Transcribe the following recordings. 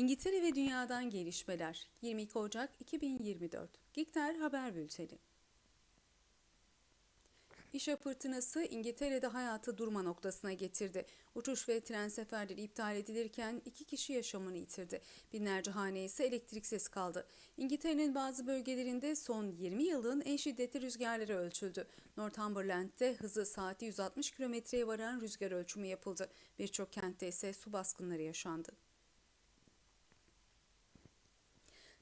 İngiltere ve Dünya'dan gelişmeler 22 Ocak 2024 Gikter Haber Bülteni İşe fırtınası İngiltere'de hayatı durma noktasına getirdi. Uçuş ve tren seferleri iptal edilirken iki kişi yaşamını yitirdi. Binlerce hane ise elektriksiz kaldı. İngiltere'nin bazı bölgelerinde son 20 yılın en şiddetli rüzgarları ölçüldü. Northumberland'de hızı saati 160 kilometreye varan rüzgar ölçümü yapıldı. Birçok kentte ise su baskınları yaşandı.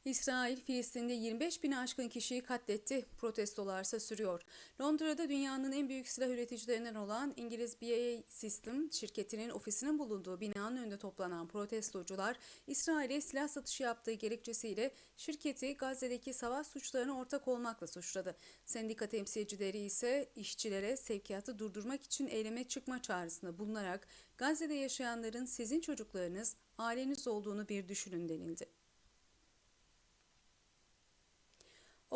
İsrail, Filistin'de 25 bini aşkın kişiyi katletti. Protestolarsa sürüyor. Londra'da dünyanın en büyük silah üreticilerinden olan İngiliz BAE System şirketinin ofisinin bulunduğu binanın önünde toplanan protestocular, İsrail'e silah satışı yaptığı gerekçesiyle şirketi Gazze'deki savaş suçlarına ortak olmakla suçladı. Sendika temsilcileri ise işçilere sevkiyatı durdurmak için eyleme çıkma çağrısında bulunarak Gazze'de yaşayanların sizin çocuklarınız, aileniz olduğunu bir düşünün denildi.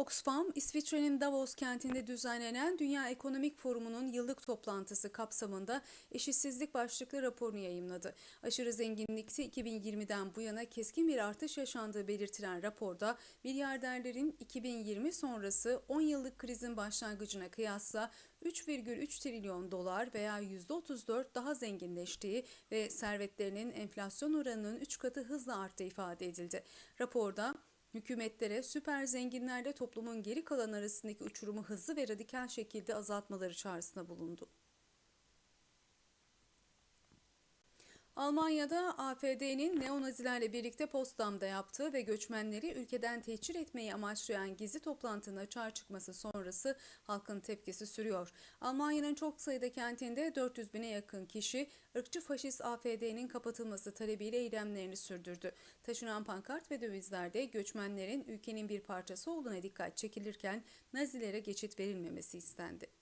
Oxfam, İsviçre'nin Davos kentinde düzenlenen Dünya Ekonomik Forumu'nun yıllık toplantısı kapsamında eşitsizlik başlıklı raporunu yayımladı. Aşırı zenginlikte 2020'den bu yana keskin bir artış yaşandığı belirtilen raporda milyarderlerin 2020 sonrası 10 yıllık krizin başlangıcına kıyasla 3,3 trilyon dolar veya %34 daha zenginleştiği ve servetlerinin enflasyon oranının 3 katı hızla arttığı ifade edildi. Raporda hükümetlere süper zenginlerle toplumun geri kalan arasındaki uçurumu hızlı ve radikal şekilde azaltmaları çağrısında bulundu. Almanya'da AFD'nin neonazilerle birlikte Potsdam'da yaptığı ve göçmenleri ülkeden tehcir etmeyi amaçlayan gizli toplantının açığa çıkması sonrası halkın tepkisi sürüyor. Almanya'nın çok sayıda kentinde 400 bine yakın kişi ırkçı faşist AFD'nin kapatılması talebiyle eylemlerini sürdürdü. Taşınan pankart ve dövizlerde göçmenlerin ülkenin bir parçası olduğuna dikkat çekilirken Nazilere geçit verilmemesi istendi.